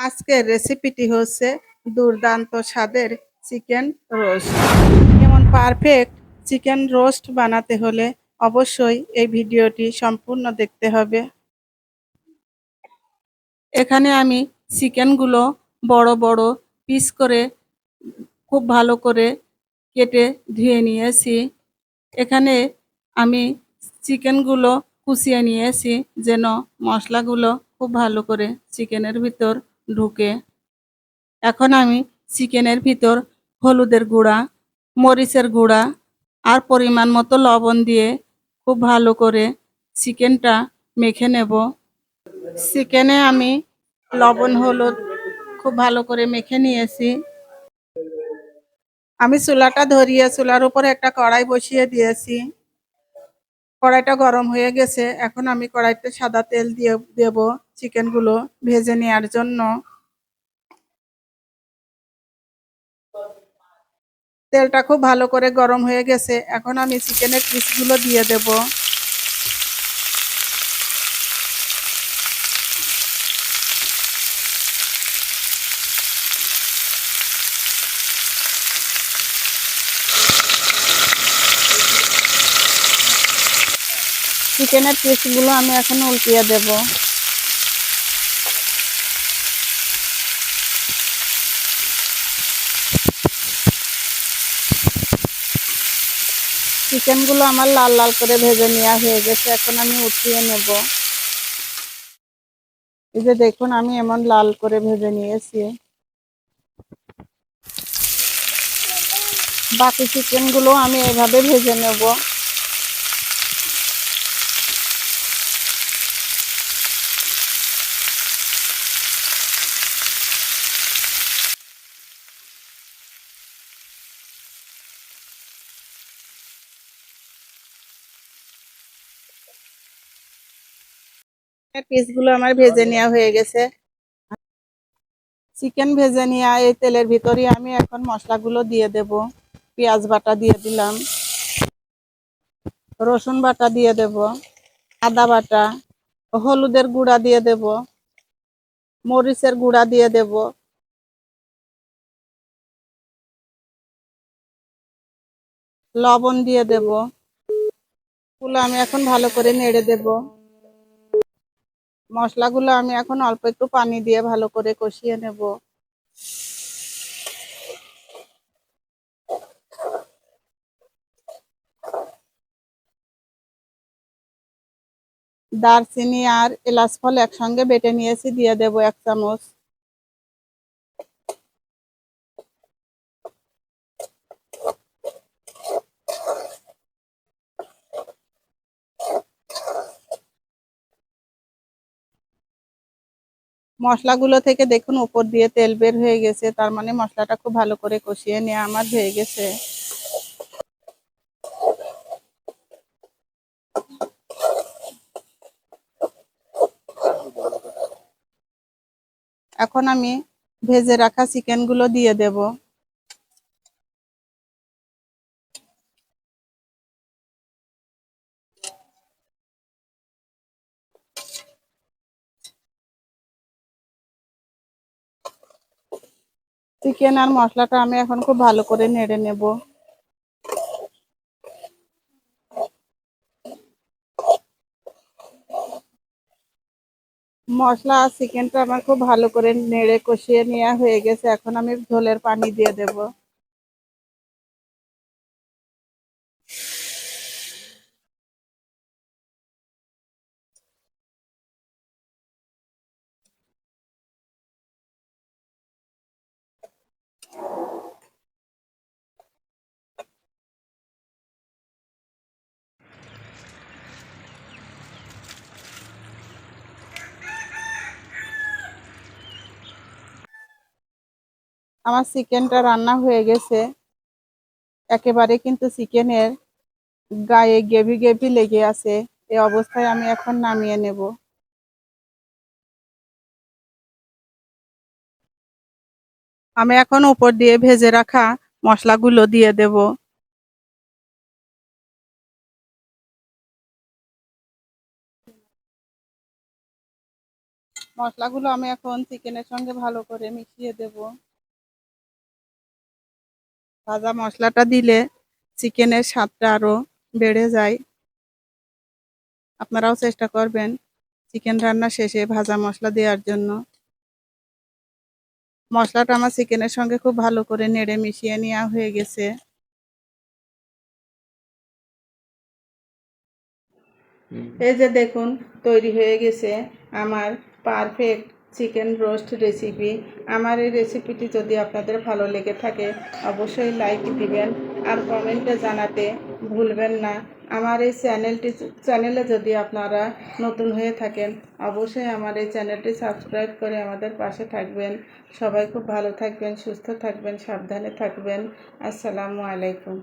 আজকের রেসিপিটি হচ্ছে দুর্দান্ত স্বাদের চিকেন রোস্ট যেমন পারফেক্ট চিকেন রোস্ট বানাতে হলে অবশ্যই এই ভিডিওটি সম্পূর্ণ দেখতে হবে। এখানে আমি চিকেনগুলো বড় বড় পিস করে খুব ভালো করে কেটে ধুয়ে নিয়েছি। এখানে আমি চিকেনগুলো কুচিয়ে নিয়েছি যেন মশলাগুলো খুব ভালো করে চিকেনের ভিতর ঢুকে। এখন আমি চিকেনের ভিতর হলুদের গুঁড়া, মরিচের গুঁড়া আর পরিমাণ মতো লবণ দিয়ে খুব ভালো করে চিকেনটা মেখে নেব। চিকেনে আমি লবণ, হলুদ খুব ভালো করে মেখে নিয়েছি। আমি চুলাটা ধরিয়ে, চুলার উপরে একটা কড়াই বসিয়ে দিয়েছি। কড়াইটা গরম হয়ে গেছে। এখন আমি কড়াইতে সাদা তেল দিয়ে দেব চিকেনগুলো ভেজে নেওয়ার জন্য। তেলটা খুব ভালো করে গরম হয়ে গেছে। এখন আমি চিকেনের পিসগুলো দিয়ে দেব। চিকেনের পিসগুলো আমি এখন উল্টিয়ে দেব। চিকেনগুলো আমার লাল লাল করে ভেজে নেওয়া হয়ে গেছে, এখন আমি উঠিয়ে নেব। এই যে দেখুন, আমি এমন লাল করে ভেজে নিয়েছি। বাকি চিকেনগুলো আমি এভাবে ভেজে নেব। পিসগুলো আমার ভেজে নেওয়া হয়ে গেছে। চিকেন ভেজে নেওয়া, এই তেলের ভিতরে আমি এখন মশলাগুলো দিয়ে দেব। পেঁয়াজ বাটা দিয়ে দিলাম। রসুন বাটা দিয়ে দেব। আদা বাটা, হলুদের গুঁড়া দিয়ে দেব। মরিচের গুঁড়া দিয়ে দেব। লবণ দিয়ে দেব। গুলো আমি এখন ভালো করে নেড়ে দেব। মশলাগুলো আমি এখন অল্প একটু পানি দিয়ে ভালো করে কষিয়ে নেব। দারচিনি আর এলাচ ফল একসঙ্গে বেটে নিয়েছি, দিয়ে দেব এক চামচ। মশলাগুলো থেকে দেখুন, উপর দিয়ে তেল বের হয়ে গেছে। তার মানে মশলাটা খুব ভালো করে কষিয়ে নেওয়া আমার হয়ে গেছে। এখন আমি ভেজে রাখা চিকেনগুলো দিয়ে দেব। চিকেন আর মশলাটা আমি এখন খুব ভালো করে নেড়ে নেব। মশলা আর চিকেনটা আমার খুব ভালো করে নেড়ে কষিয়ে নেওয়া হয়ে গেছে। এখন আমি ঝোলের পানি দিয়ে দেব। আমার চিকেনটা রান্না হয়ে গেছে। একেবারে কিন্তু চিকেনের গায়ে গেভি গেভি লেগে আছে। এই অবস্থায় আমি এখন নামিয়ে নেব। আমি এখন উপর দিয়ে ভেজে রাখা মশলাগুলো দিয়ে দেব। মশলাগুলো আমি এখন চিকেনের সঙ্গে ভালো করে মিশিয়ে দেব। ভাজা মশলাটা দিলে চিকেনের স্বাদটা আরও বেড়ে যায়। আপনারাও চেষ্টা করবেন চিকেন রান্না শেষে ভাজা মশলা দেওয়ার জন্য। মশলাটা আমার চিকেনের সঙ্গে খুব ভালো করে নেড়ে মিশিয়ে নেওয়া হয়ে গেছে। এই যে দেখুন তৈরি হয়ে গেছে আমার পারফেক্ট চিকেন রোস্ট রেসিপি আমার এই রেসিপিটি যদি আপনাদের ভালো লেগে থাকে, অবশ্যই লাইক দিবেন আর কমেন্টে জানাতে ভুলবেন না। আমার এই চ্যানেলটি চ্যানেলে যদি আপনারা নতুন হয়ে থাকেন, অবশ্যই আমার এই চ্যানেলটি সাবস্ক্রাইব করে আমাদের পাশে থাকবেন। সবাই খুব ভালো থাকবেন, সুস্থ থাকবেন, সাবধানে থাকবেন। আসসালামু আলাইকুম।